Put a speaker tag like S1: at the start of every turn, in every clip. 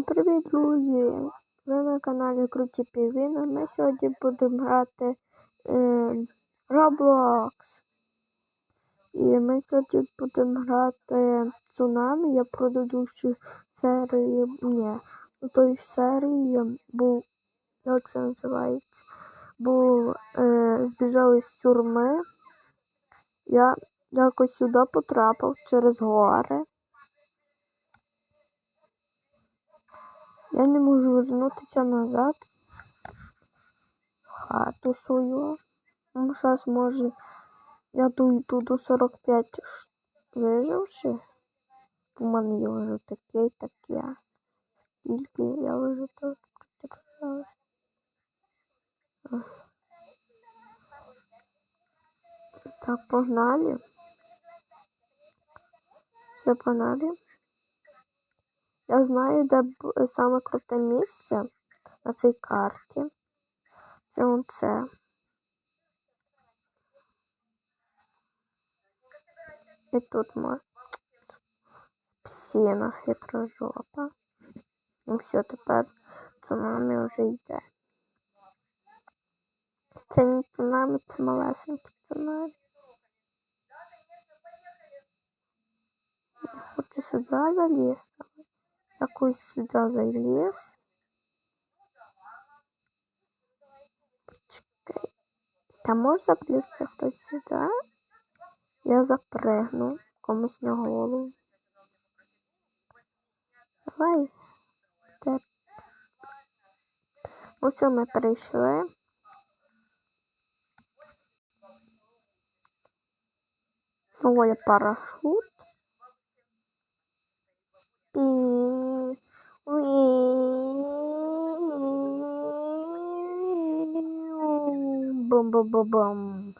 S1: Привіт, друзі! Ви на каналі Круті Півіна. Ми сьогодні будемо грати е, Roblox. І ми сьогодні будемо грати Цунамі. Я предыдущу серію. Ні, у той серії був. Як це називається? Був е, збіжав із тюрми. Я якось сюди потрапив через гори. Я не можу вернутися назад в хату свою. Ну, зараз може я дойду до 45 ш- виживши. У мене є вже таке і таке. Скільки я вже потеряла. Так, погнали. Все, погнали. Я знаю, де б- саме круте місце на цій карті. Це оце. І тут може. Псина, хитрожопа. Ну все, тепер цунамі вже йде. Це не цунамі, це малесенький цунамі. Я хочу сюди залізти. Якось сюди заліз. Чекай. Та може заблізти хтось сюди? Я запригну комусь на голову. Давай. Оце ми перейшли. Ой, парашут. Бум-бум-бум-бум.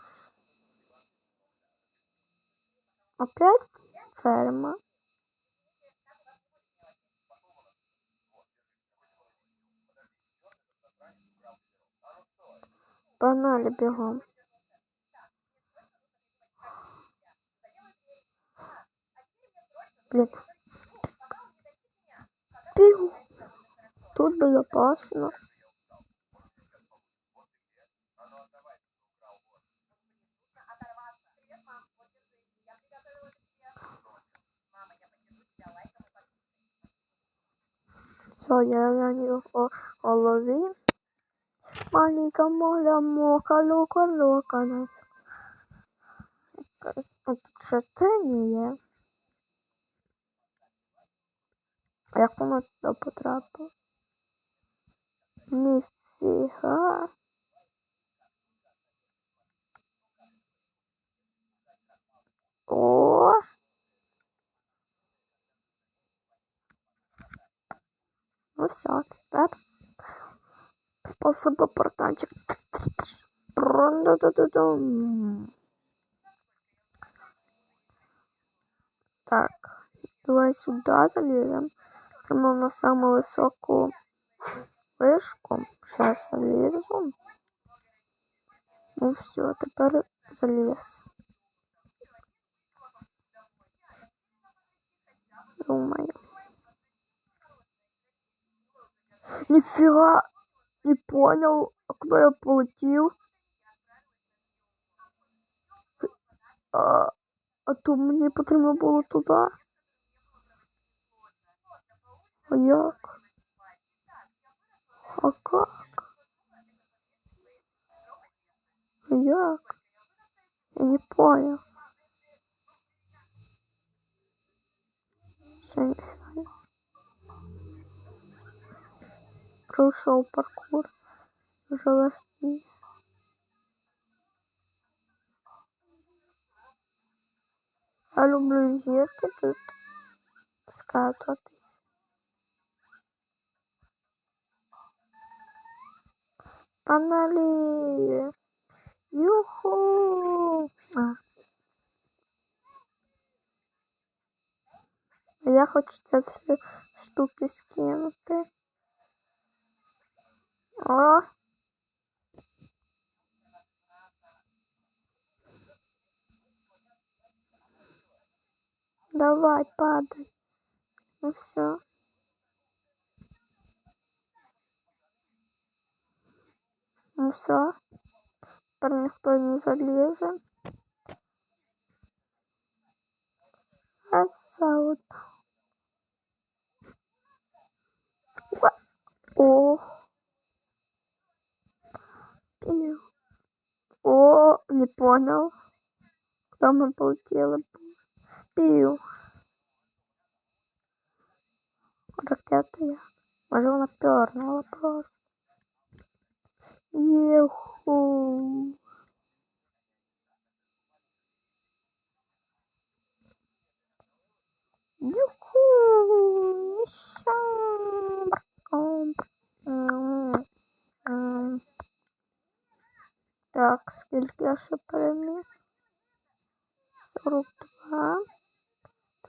S1: Опять ферма. Погнали бігом. Блин. Бігу. Тут безопасно. Все, я на нього голові. Маленька моля мока, лука, лука. Якась чотири є. А Як воно туди потрапило? Ніфіга. О! Ну все, тепер способи портанчик. Так, давай сюди залізем. Прямо на саму високу вишку. Сейчас залізу. Ну все, тепер заліз. Думаю. Нифига не понял, куда я полетел? А, а то мені потрібно було туди. А як? А как? А як? Я не понял. Пройшов паркур. Легкий. Я люблю зірки тут скатуватись. Паналі. Юху. А Я хочу це всі штуки скинути. О. Давай, падай. Ну все. Все. Тепер ніхто не залізе. А це Ва- О. Пиу. О, не понял. Куда мы полетели? Пиу. Ракета я. Може вона пернула просто. Єху. Юху. Так, скільки я ще переміг? 42.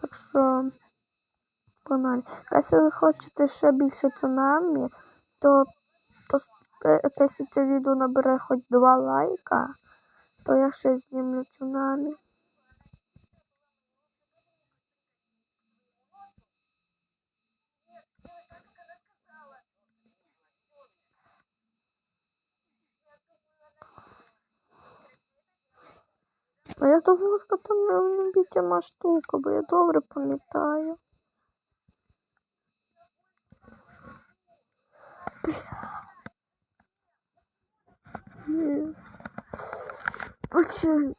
S1: Так що, погнали. Якщо ви хочете ще більше цунамі, то, то якщо це відео набере хоч 2 лайка, то я ще знімлю цунамі. А я думала, що там любітима штука, бо я добре пам'ятаю. Ні. Оце.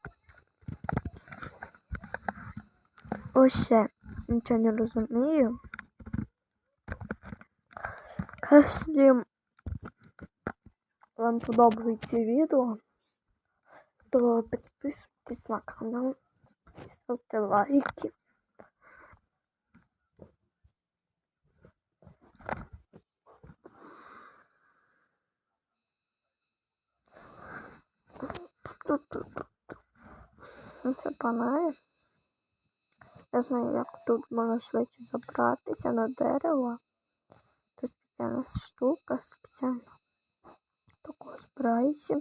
S1: Ось ще нічого не розумію. Якщо вам подобається відео, то підписуйтесь на канал і ставте лайки. Ну, Це панає. Я знаю, як тут можна швидше забратися на дерево. Тут спеціальна штука, спеціально такого збираєшся.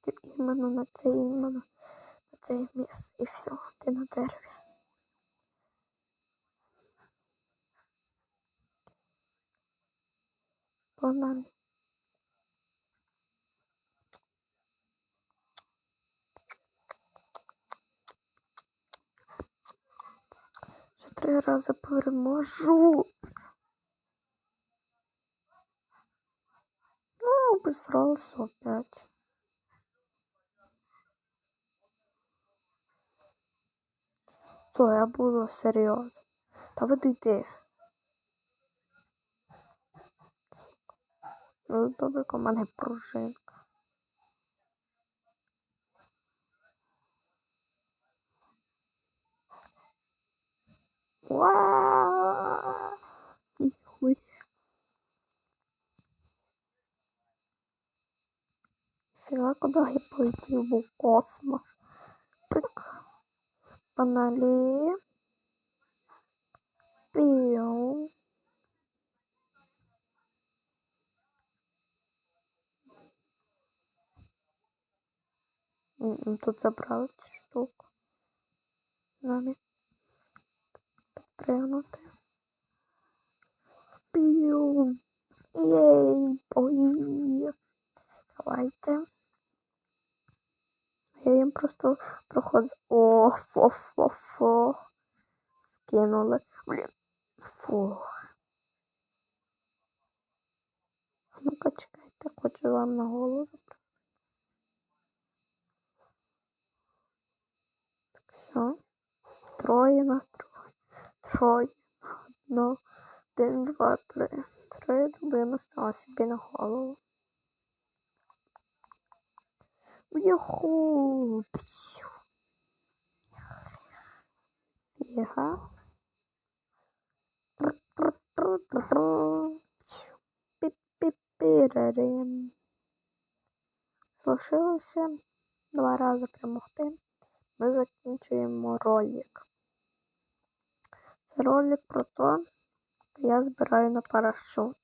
S1: Ти іменно на це іменно на це місце і все, ти на дереві. Банан. Ще три рази переможу. Ну, обосрался опять. То я буду серйозно. Та ти. Ну, добре, мене пружинка. Куди я полетів був космос. Прик. Паналі. Піу. Тут забрали цю штуку. Намі. Підпригнути. Піу. Єй, бої. Давайте. Я їм просто проход. з- О, фо, фо, фо. Скинули. Блін. Фу. Ну-ка, чекайте, хочу вам на голову забрати. Так, все. Троє на троє. Троє на одно. Один, два, три. Троє людина стала собі на голову. Юху! Фіга. Пі-пі-пірарин. Залишилося два рази перемогти. Ми закінчуємо ролик. Це ролик про те, як я збираю на парашут.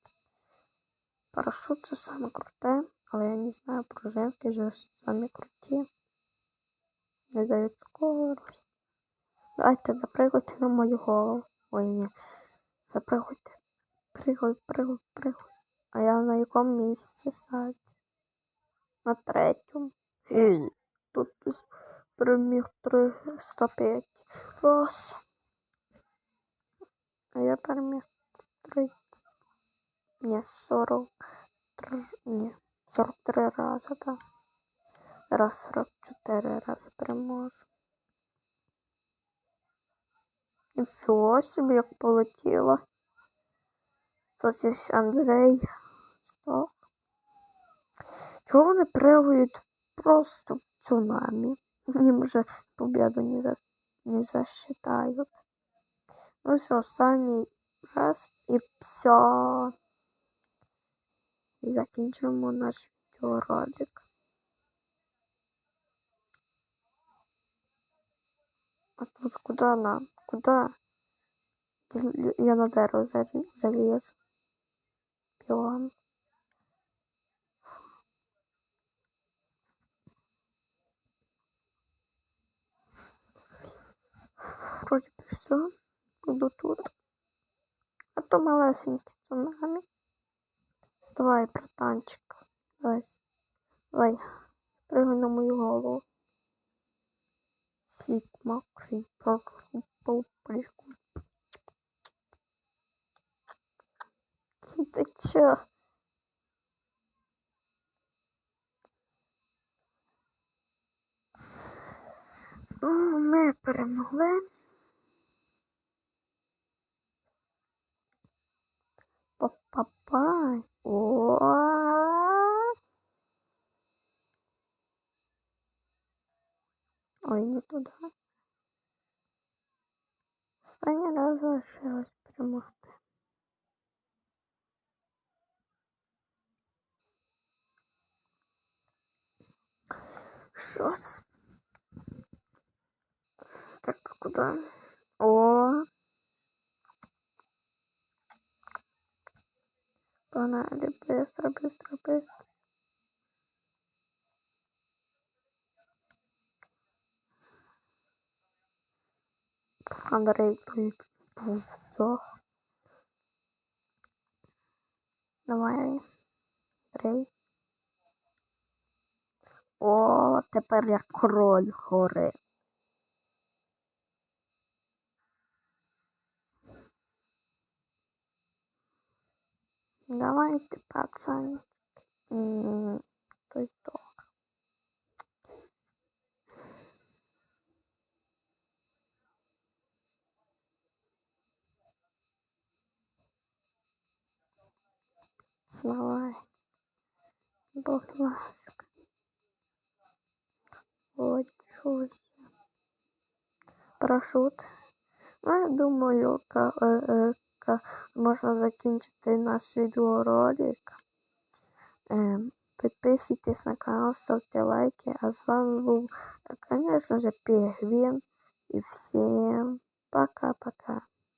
S1: Парашут це саме круте, але я не знаю, пружинки ж самі круті. Не дають скорость. Давайте запригуйте на мою голову. Ой, ні. Запригуйте. Пригай, пригай, пригай. А я на якому місці садь? на третьому. І тут переміг 305 раз. А я переміг 30. Ні, 43. Ні, 43 рази, так. Раз 44 рази переможу. Все собі як полетіло. Тут є Андрей. Стоп. Чого вони пригають просто в цунамі? Їм вже победу не, за... не засчитають. Ну все, останній раз і все. І закінчимо наш відеоролик. А тут куда нам? Куда? Я на дерево залез. Пілон. Вроде бы все. Буду тут. А то малесенький цунамі. Давай, братанчик. Давай. Давай. Прыгай на мою голову. Сигма, крипер, крипер, прикол. Ты чё? Ну, ми перемогли. Па-па-пай. Ой, не туда. Останній раз залишилось перемогти. Щось. Так, куда? О. Погнали, быстро, быстро, быстро. Андрей все. Давай. Андрей. О, тепер я король гори. Давайте, пацан. Той здох. Давай. Будь ласка. Щось. Парашут. Ну, я думаю, ка, е, е, ка, можна закінчити наш відеоролик. Е, підписуйтесь на канал, ставте лайки. А з вами був, звісно же, Пігвін. І всім пока-пока.